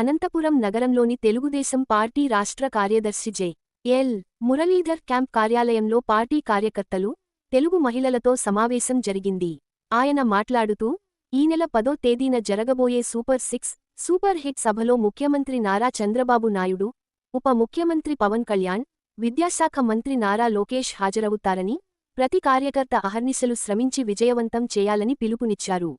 అనంతపురం నగరంలోని తెలుగుదేశం పార్టీ రాష్ట్ర కార్యదర్శి జె. ఎల్. మురళీధర్ క్యాంప్ కార్యాలయంలో పార్టీ కార్యకర్తలు తెలుగు మహిళలతో సమావేశం జరిగింది. ఆయన మాట్లాడుతూ ఈ నెల పదో తేదీన జరగబోయే సూపర్ సిక్స్ సూపర్ హిట్ సభలో ముఖ్యమంత్రి నారా చంద్రబాబు నాయుడు ఉప ముఖ్యమంత్రి పవన్ కళ్యాణ్ విద్యాశాఖ మంత్రి నారా లోకేష్ హాజరవుతారని ప్రతి కార్యకర్త అహర్నిశలు శ్రమించి విజయవంతం చేయాలని పిలుపునిచ్చారు.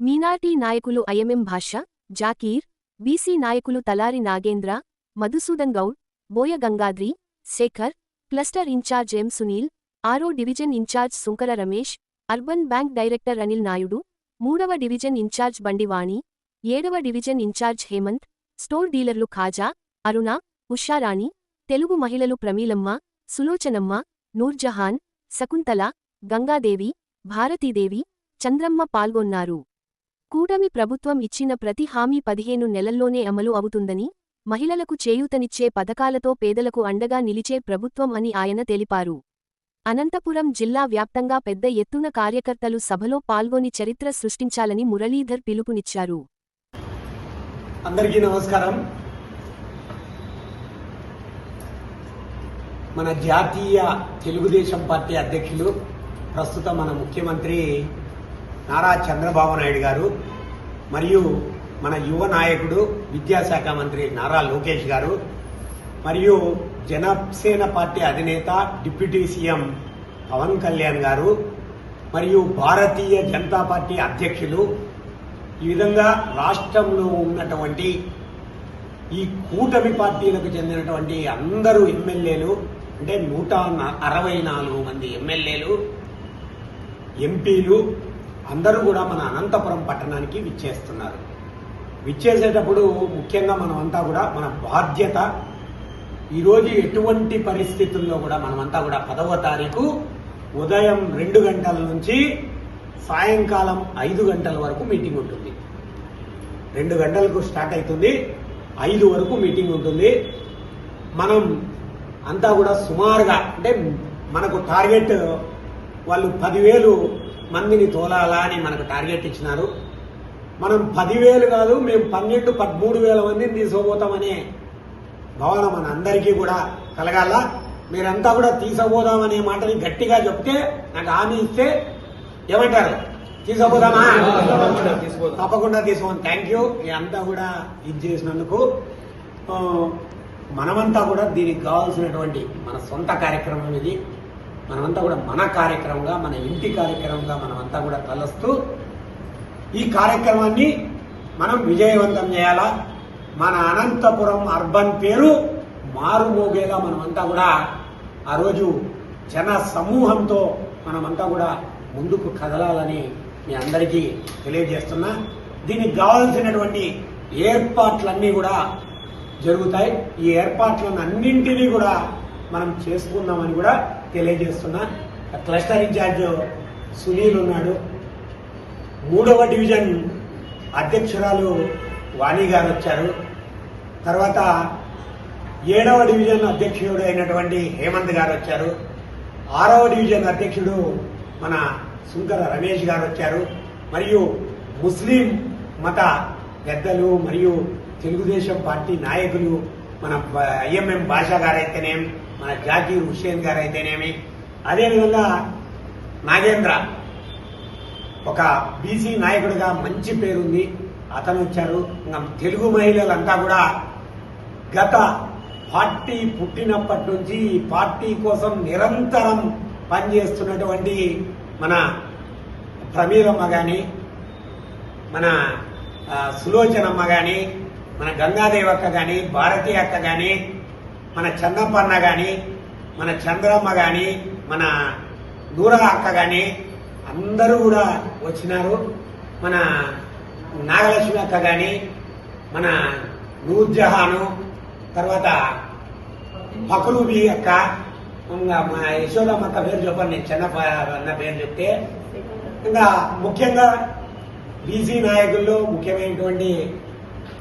మీనాటి నాయకులు ఐఎంఎం భాష జాకీర్ బీసీ నాయకులు Talari Nagendra Madhusudan Goud Boya Gangadri Shekar cluster incharge M Sunil ఆరో division incharge Sunkara Ramesh urban bank director Anil Naidu మూడవ డివిజన్ ఇన్ఛార్జ్ బండివాణి ఏడవ డివిజన్ ఇన్ఛార్జ్ హేమంత్ స్టోర్ డీలర్లు ఖాజా అరుణ ఉషారాణి తెలుగు మహిళలు ప్రమీలమ్మ సులోచనమ్మ నూర్జహాన్ శకుంతల గంగాదేవి భారతీదేవి చంద్రమ్మ పాల్గొన్నారు. కూటమి ప్రభుత్వం ఇచ్చిన ప్రతి హామీ పదిహేను నెలల్లోనే అమలు అవుతుందని మహిళలకు చేయూతనిచ్చే పథకాలతో పేదలకు అండగా నిలిచే ప్రభుత్వం అని ఆయన తెలిపారు. అనంతపురం జిల్లా వ్యాప్తంగా పెద్ద ఎత్తున కార్యకర్తలు సభలో పాల్గొని చరిత్ర సృష్టించాలని మురళీధర్ పిలుపునిచ్చారు. అందరికీ నమస్కారం. మన జాతీయ తెలుగుదేశం పార్టీ అధ్యక్షులు ప్రస్తుతం మన ముఖ్యమంత్రి నారా చంద్రబాబు నాయుడు గారు మరియు మన యువ నాయకుడు విద్యాశాఖ మంత్రి నారా లోకేష్ గారు మరియు జనసేన పార్టీ అధినేత డిప్యూటీ సీఎం పవన్ కళ్యాణ్ గారు మరియు భారతీయ జనతా పార్టీ అధ్యక్షులు. ఈ విధంగా రాష్ట్రంలో ఉన్నటువంటి ఈ కూటమి పార్టీలకు చెందినటువంటి అందరూ ఎమ్మెల్యేలు అంటే నూట అరవై నాలుగు మంది ఎమ్మెల్యేలు ఎంపీలు అందరూ కూడా మన అనంతపురం పట్టణానికి విచ్చేస్తున్నారు. విచ్చేసేటప్పుడు ముఖ్యంగా మనమంతా కూడా మన బాధ్యత ఈరోజు ఎటువంటి పరిస్థితుల్లో కూడా మనమంతా కూడా పదవ తారీఖు ఉదయం రెండు గంటల నుంచి సాయంకాలం ఐదు గంటల వరకు మీటింగ్ ఉంటుంది. రెండు గంటలకు స్టార్ట్ అవుతుంది ఐదు వరకు మీటింగ్ ఉంటుంది. మనం అంతా కూడా సుమారుగా అంటే మనకు టార్గెట్ వాళ్ళు పదివేలు మందిని తోలాలా అని మనకు టార్గెట్ ఇచ్చినారు. మనం పదివేలు కాదు మేము పన్నెండు పదమూడు వేల మందిని తీసుకుపోతామనే భావన మన అందరికీ కూడా కలగాల. మీరంతా కూడా తీసుకుపోదామనే మాటని గట్టిగా చెప్తే నాకు హామీ ఇస్తే ఏమంటారు? తీసుకుపోదామా తప్పకుండా తీసుకోండి థ్యాంక్ యూ అంతా కూడా ఇది చేసినందుకు మనమంతా కూడా దీనికి కావాల్సినటువంటి మన సొంత కార్యక్రమం ఇది. మనమంతా కూడా మన కార్యక్రమంగా మన ఇంటి కార్యక్రమంగా మనమంతా కూడా తలస్తూ ఈ కార్యక్రమాన్ని మనం విజయవంతం చేయాలా? మన అనంతపురం అర్బన్ పేరు మారుమోగేలా మనమంతా కూడా ఆ రోజు జన సమూహంతో మనమంతా కూడా ముందుకు కదలాలని మీ అందరికీ తెలియజేస్తున్నా. దీనికి కావాల్సినటువంటి ఏర్పాట్లన్నీ కూడా జరుగుతాయి. ఈ ఏర్పాట్లను అన్నింటినీ కూడా మనం చేసుకుందామని కూడా తెలియజేస్తున్నా. క్లస్టర్ ఇన్ఛార్జ్ సునీల్ ఉన్నాడు. మూడవ డివిజన్ అధ్యక్షురాలు వాణి గారు వచ్చారు. తర్వాత ఏడవ డివిజన్ అధ్యక్షుడు అయినటువంటి హేమంత్ గారు వచ్చారు. ఆరవ డివిజన్ అధ్యక్షుడు మన సుంకర రమేష్ గారు వచ్చారు. మరియు ముస్లిం మత పెద్దలు మరియు తెలుగుదేశం పార్టీ నాయకులు మన ఐఎంఎం భాషా గారు అయితేనేమి మన జాకీర్ హుస్సేన్ గారు అయితేనేమి అదేవిధంగా నాగేంద్ర. ఒక బీసీ నాయకుడిగా మంచి పేరుంది. అతను వచ్చారు. ఇంకా తెలుగు మహిళలంతా కూడా గత పార్టీ పుట్టినప్పటి నుంచి పార్టీ కోసం నిరంతరం పనిచేస్తున్నటువంటి మన ప్రమీలమ్మ కానీ మన సులోచనమ్మ కానీ మన గంగాదేవి అక్క కానీ భారతీ అక్క కానీ మన చందప్పన్న కానీ మన చంద్రమ్మ కానీ మన నూరా అక్క కానీ అందరూ కూడా వచ్చినారు. మన నాగలక్ష్మి అక్క కానీ మన నూర్జహాను తర్వాత ఫకరూబీ అక్క ఇంకా మా యశోదమ్మ అక్క పేరు చెప్పండి నేను చిన్న అన్న పేరు చెప్తే. ఇంకా ముఖ్యంగా బీసీ నాయకుల్లో ముఖ్యమైనటువంటి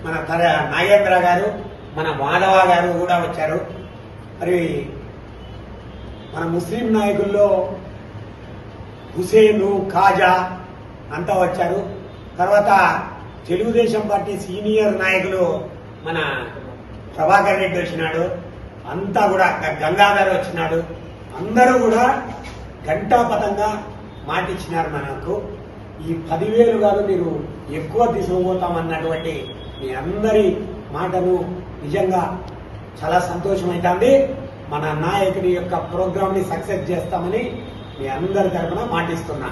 మన ధర నాగేంద్ర గారు మన మాధవ గారు కూడా వచ్చారు. మరి మన ముస్లిం నాయకుల్లో హుసేను ఖాజా అంతా వచ్చారు. తర్వాత తెలుగుదేశం పార్టీ సీనియర్ నాయకులు మన ప్రభాకర్ రెడ్డి వచ్చినాడు. అంతా కూడా గంగాధర్ వచ్చినాడు. అందరూ కూడా ఘంటాపథంగా మాటిచ్చినారు మనకు. ఈ పదివేలు కాదు మీరు ఎక్కువ తీసుకుపోతామన్నటువంటి మీ అందరి మాటను నిజంగా చాలా సంతోషమైతుంది. మన నాయకుడి యొక్క ప్రోగ్రామ్ని సక్సెస్ చేస్తామని మీ అందరి తరఫున మాటిస్తున్నా.